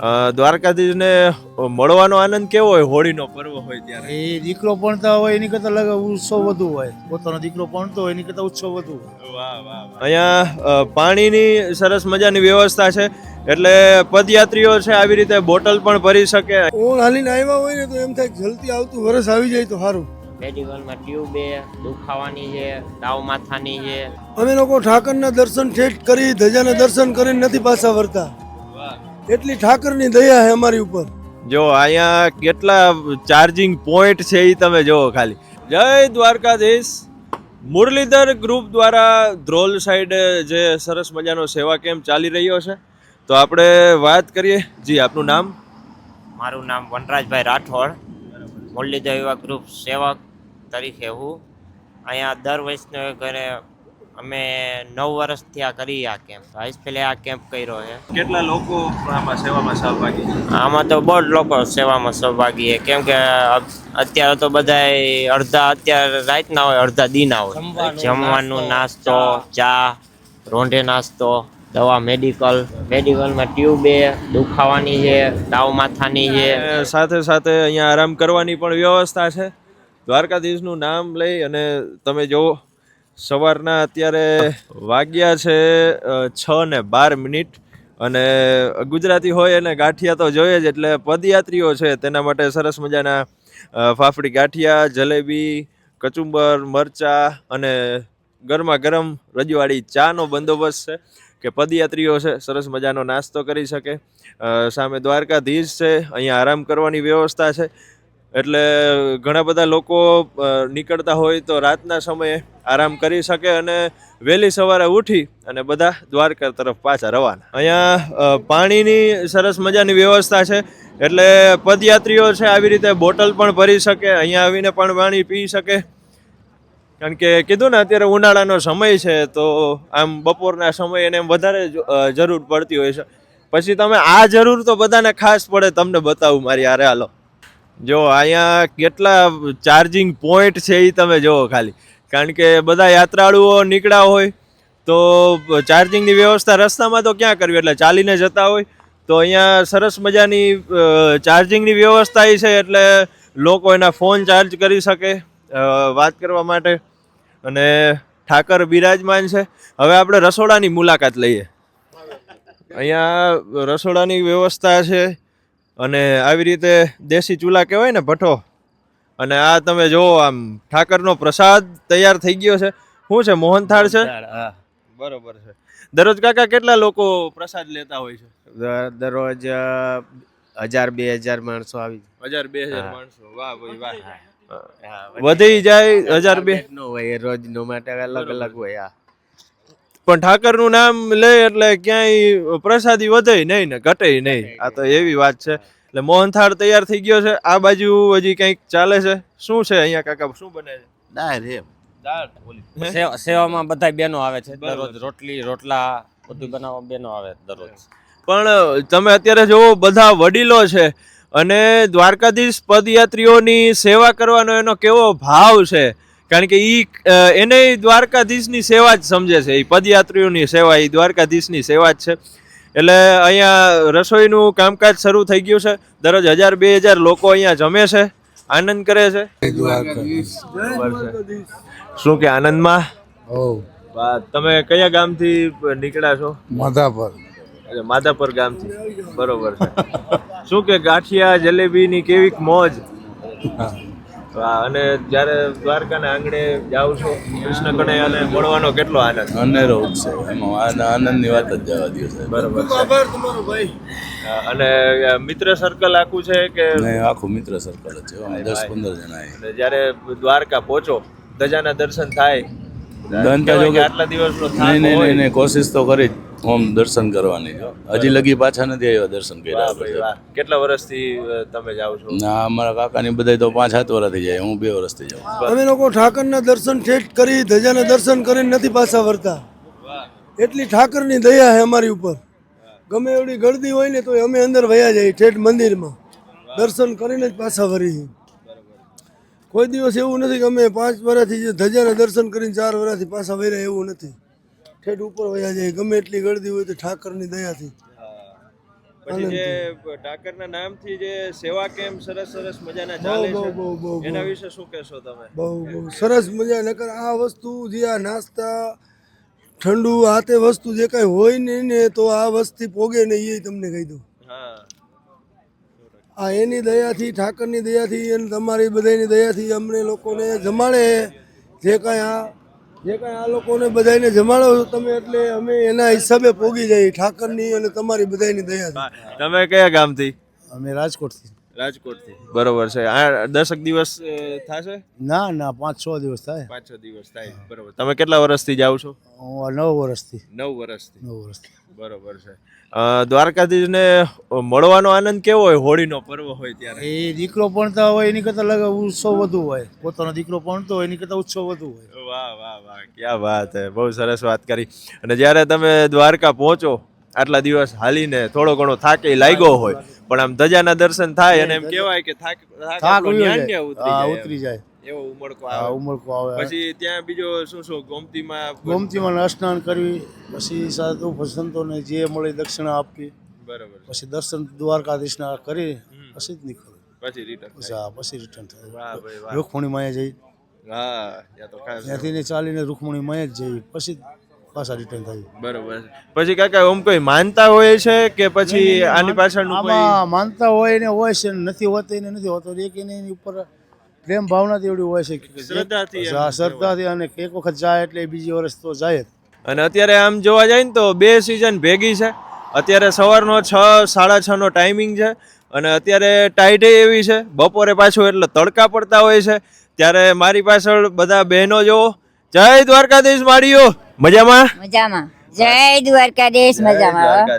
અ, દ્વારકાધીશને મળવાનો આનંદ કેવો હોય? હોળીનો પર્વ હોય ત્યારે? એ દીકરો ભણતા હોય એની કરતા લગ ઉત્સવ વધુ હોય. પોતાનો દીકરો ભણતો હોય એની કરતા ઉત્સવ વધુ હોય. અહીંયા પાણીની સરસ મજાની વ્યવસ્થા છે. એટલે પદયાત્રીઓ છે આવી રીતે બોટલ પણ ભરી શકે. ઓણ હાલીને આવ્યા હોય ને તો એમ થાય જલ્દી આવતું વરસ આવી જાય તો સારું. મેડિકલમાં ટ્યુબે દુખાવાની છે તાવ માથાની છે. અમે લોકો ઠાકરના દર્શન ઠેઠ કરી ધજાના દર્શન કરીને નથી પાછા વળતા એટલી ઠાકરની દયા છે અમારી ઉપર. જો અહીંયા કેટલા ચાર્જિંગ પોઈન્ટ છે એ તમે જોવો ખાલી. જય દ્વારકાધીશ. મુરલીધર ગ્રુપ દ્વારા ધ્રોલ સાઈડ જે સરસ મજાનો સેવા કેમ્પ ચાલી રહ્યો છે. તો આપણે વાત કરીએ. જી આપનું નામ? મારું નામ વનરાજભાઈ રાઠોડ. મુરલીધર યુવા ગ્રુપ સેવક તરીકે હું. અહીંયા દર વૈષ્ણવ ઘરે અમે નવ વર્ષથી આ કરી આ કેમ્પ હાઈસ પેલે આ કેમ્પ કર્યો છે. કેટલા લોકો આમાં સેવામાં સહભાગી આમાં તો બહુ લોકો સેવામાં સહભાગી છે. કેમ કે અત્યારે તો બધા અડધા અત્યારે રાતના હોય અડધા દિના હોય. જમવાનું નાસ્તો ચા. રોંઢે નાસ્તો દવા મેડિકલ. મેડિકલમાં ટ્યુબે દુખાવાની છે તાવ માથાની છે. સાથે સાથે અહીંયા આરામ કરવાની પણ વ્યવસ્થા છે. દ્વારકાધીશનું નામ લઈ અને તમે જુઓ. સવારના અત્યારે વાગ્યા છે છ ને બાર મિનિટ. અને ગુજરાતી હોય અને ગાંઠિયા તો જોઈએ જ, એટલે પદયાત્રીઓ છે તેના માટે સરસ મજાના ફાફડી ગાંઠિયા, જલેબી, કચુંબર, મરચા અને ગરમા ગરમ રજવાડી ચાનો બંદોબસ્ત છે કે પદયાત્રીઓ છે, સરસ મજાનો નાસ્તો કરી શકે. સામે દ્વારકાધીશ છે, અહીંયા આરામ કરવાની વ્યવસ્થા છે. એટલે ઘણા બધા લોકો નીકળતા હોય તો રાતના સમયે આરામ કરી શકે અને વહેલી સવારે ઉઠી અને બધા દ્વારકા તરફ પાછા રવાના. અહીંયા પાણીની સરસ મજાની વ્યવસ્થા છે. એટલે પદયાત્રીઓ છે, આવી રીતે બોટલ પણ ભરી શકે, અહીંયા આવીને પણ પાણી પી શકે. કારણ કે કીધું ને, અત્યારે ઉનાળાનો સમય છે, તો આમ બપોરના સમયે એને વધારે જરૂર પડતી હોય છે. પછી તમે આ જરૂર તો બધાને ખાસ પડે, તમને બતાવું મારી હારે હાલો. જો અહીંયા કેટલા ચાર્જિંગ પોઈન્ટ છે એ તમે જુઓ ખાલી. કારણ કે બધા યાત્રાળુઓ નીકળ્યા હોય તો ચાર્જિંગની વ્યવસ્થા રસ્તામાં તો ક્યાં કરવી? એટલે ચાલીને જતા હોય. તો અહીંયા સરસ મજાની ચાર્જિંગની વ્યવસ્થા એ છે એટલે લોકો એના ફોન ચાર્જ કરી શકે. વાત કરવા માટે. અને ઠાકર બિરાજમાન છે. હવે આપણે રસોડાની મુલાકાત લઈએ. અહીંયા રસોડાની વ્યવસ્થા છે. અને આવી રીતે દેશી ચૂલા કહેવાય ને ભઠ્ઠો. અને આ તમે જોવો આમ ઠાકરનો પ્રસાદ તૈયાર થઈ ગયો છે. શું છે મોહનથાળ છે? બરોબર છે. દરરોજ કાકા કેટલા લોકો પ્રસાદ લેતા હોય છે? દરરોજ હજાર બે હજાર માણસો આવી હજાર બે હજાર માણસો. વાહ ભાઈ વાહ. વધી જાય હજાર બે? નો હોય એ રોજ નો માટે અલગ અલગ હોય હા. પણ ઠાકરનું નામ લે એટલે ક્યાંય પ્રસાદી વધે નહીં ને ઘટે નહીં. આ તો એવી વાત છે. એટલે મોહનથાળ તૈયાર થઈ ગયો છે. આ બાજુ હજી કંઈક ચાલે છે? શું છે અહીંયા કાકા? શું બને છે? દાળ એમ. દાળ? હે? સેવામાં બધા બેનો આવે છે. દરરોજ રોટલી રોટલા બધું બનાવવા બેનો આવે દરરોજ. પણ તમે અત્યારે જોવો બધા વડીલો છે અને દ્વારકાધીશ પદયાત્રીઓની સેવા કરવાનો એનો કેવો ભાવ છે? કારણ કે એ એને દ્વારકાધીશની સેવા જ સમજે છે. એ પદયાત્રીઓની સેવા એ દ્વારકાધીશની સેવા જ છે. એટલે અહીંયા રસોઈનું કામકાજ શરૂ થઈ ગયું છે. દરરોજ હજાર બે હજાર લોકો અહીંયા જમે છે આનંદ કરે છે. શું કે આનંદમાં? તમે કયા ગામથી નીકળ્યા છો? માધાપર. માધાપર ગામથી. બરોબર છે. શું કે ગાંઠિયા જલેબીની કેવીક મોજ? અને જ્યારે દ્વારકાના આંગણે જાઓ છો કૃષ્ણ કનૈયાને મળવાનો કેટલો આનંદ? અનેરો ઉત્સવ એમાં આન- આનંદની વાત જ જવા દો સાહેબ. બરોબર આભાર તમારો ભાઈ. અને મિત્ર સર્કલ આખું છે કે? આખું મિત્ર સર્કલ જ છે દસ પંદર જણા. અને જ્યારે દ્વારકા પહોંચો ધજાના દર્શન થાય. આટલા દિવસનો નહીં નહીં નહીં કોશિશ તો કરી જ. ઓમ દર્શન કરવાની જો. હજી લગી પાછા નથી આવ્યા દર્શન કર્યા કેટલા વર્ષથી તમે જાઓ છો? ના અમારા કાકાની બધા તો પાંચ સાત વર્ષથી જાય હું બે વર્ષથી જાઉં અમે લોકો ઠાકરના દર્શન ઠેઠ કરી ધજાના દર્શન કરીને નથી પાછા વળતા એટલી ઠાકરની દયા છે અમારી ઉપર. ગમે એવડી ગળદી હોય ને તો અમે અંદર વયા જઈએ ઠેઠ મંદિરમાં. દર્શન કરીને જ પાછા વળી કોઈ દિવસ એવું નથી કે અમે પાંચ વર્ષથી જે ધજાના દર્શન કરીને ચાર વર્ષથી પાછા વર્યા એવું નથી. ઠેઠ ઉપર વયા જાય. ગમે એટલી ગળદી હોય તો ઠાકરની દયાથી. પછી જે ઠાકરના નામથી જે સેવા કેમ્પ સરસ સરસ મજાના ચાલે છે એના વિશે શું કહેશો તમે? બહુ બહુ. સરસ મજા. નકર આ વસ્તુ જે આ નાસ્તા ઠંડુ આ તે વસ્તુ જે કાંઈ હોય નહીં ને તો આ વસ્તી પોગે ને એ તમને કહી દઉં. હા. આ એની દયાથી ઠાકરની દયાથી અને તમારી બધાની દયાથી અમને લોકોને જમાડે. જે કાંઈ આ જે કાંઈ આ લોકોને બધાને જમાડો છો તમે એટલે અમે એના હિસાબે પોગી જઈએ ઠાકરની અને તમારી બધાની દયા. તમે કયા ગામથી અમે રાજકોટથી રાજકોટથી. બરોબર છે. આ દસક દિવસ થાશે? ના ના પાંચ છ દિવસ થાય. પાંચ છ દિવસ થાય. બરોબર. તમે કેટલા વર્ષથી જાઓ છો? હું આ નવ વર્ષથી. નવ વર્ષથી. નવ વર્ષથી. બરોબર છે. દ્વારકાધીશને મળવાનો આનંદ કેવો હોય? હોળીનો પર્વ હોય ત્યારે. એ દીકરો ભણતા હોય એની કરતાં લગ ઉત્સવ વધુ હોય. પોતાનો દીકરો ભણતો હોય એની કરતાં ઉત્સવ વધુ હોય. વાહ વાહ વાહ. ક્યાં વાત હે. બહુ સરસ વાત કરી. અને જ્યારે તમે દ્વારકા પહોંચો આટલા દિવસ હાલીને થોડો ઘણો થાકે લાગ્યો હોય પણ આમ ધજાના દર્શન થાય અને એમ કહેવાય કે થાક ઉતરી જાય. એવો ઉમળકો આવે. ઉમળકો આવે. પછી ત્યાં બીજો શું શું ગોમતીમાં ગોમતીમાં સ્નાન કરવી પછી સાધુ સંતોને જે મળે દક્ષિણા આપવી. બરાબર. પછી દર્શન દ્વારકાધીશના કરી પછી જ નીકળવું. પછી રિટર્ન હા પછી રિટર્ન થાય. માયા જઈ. હા ત્યાંથી ચાલીને રૂકમણી માયા જ જઈ. પછી પાછા રિટર્ન થાય. બરોબર. પછી કાકા ઓમ કોઈ માનતા હોય છે કે પછી આની પાછળનું કોઈ માનતા હોય ને હોય છે નથી હોતી ને નથી હોતો એક એની ઉપર પ્રેમ ભાવના એવડી હોય છે શ્રદ્ધાથી શ્રદ્ધાથી અને એક વખત જાય એટલે બીજી વર્ષ તો જાય જ. અને અત્યારે આમ જોવા જાય ને તો બે સિઝન ભેગી છે. અત્યારે સવારનો છ સાડા છ નો ટાઈમિંગ છે. અને અત્યારે ટાઈટે એવી છે. બપોરે પાછું એટલે તડકા પડતા હોય છે. ત્યારે મારી પાછળ બધા બહેનો જો જય દ્વારકાધીશ માળીઓ મજામાં? મજામાં. જય દ્વારકાધીશ મજામાં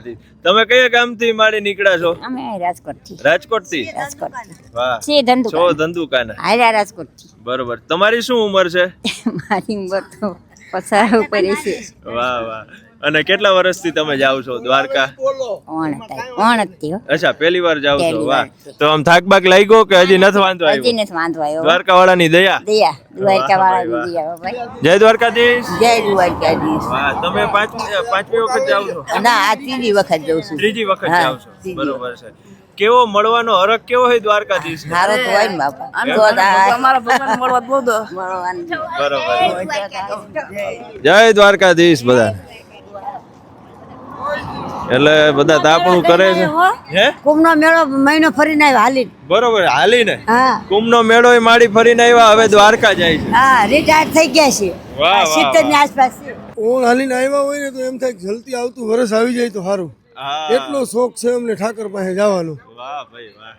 તમે કયા ગામથી માળી નીકળ્યા છો? અમે રાજકોટથી રાજકોટથી રાજકોટ વાહ. છે ધંધુ છો ધંધુકાના. રાજકોટથી બરોબર. તમારી શું ઉંમર છે? મારી ઉંમર તો પસાર ઉપર છે વાહ વાહ. અને કેટલા વર્ષથી તમે જાવ છો દ્વારકા? અચ્છા પહેલી વાર જાવ છો વાહ. તો આમ થાક બાક લાગ્યો કે હજી નથી વાંધો હજી નથી વાંધો આવ્યો. દ્વારકા વાળાની દયા. દયા દ્વારકા વાળાની દયા ભાઈ. જય દ્વારકાધીશ. જય દ્વારકાધીશ. વાહ તમે પાંચમી પાંચમી વખત જાવ છો? ના આ ત્રીજી વખત જઉં છું. ત્રીજી વખત જાવ છો. બરોબર છે. કેવો મળવાનો હરખ કેવો હોય દ્વારકાધીશ? હારો તો હોય ને બાપા. તો અમારા ભગવાન મળવા બોધો બરોબર. જય દ્વારકાધીશ બધા. એટલે બધા તાપણું કરે છે. હે. કુંભનો મેળો મહિનો ફરીને આવ્યા હાલી બરોબર હાલીને? હા. કુંભનો મેળો એ માડી ફરીને આવ્યા હવે દ્વારકા જાય છે. હા રિટાયર થઈ ગયા છે વાહ, સિત્તેરની આસપાસ ઓણ હાલીને આવ્યા હોય ને તો એમ થાય જલ્દી આવતું વરસ આવી જાય તો સારું. હા. એટલો શોખ છે અમને ઠાકર પાસે જવાનો. વાહ ભાઈ વાહ.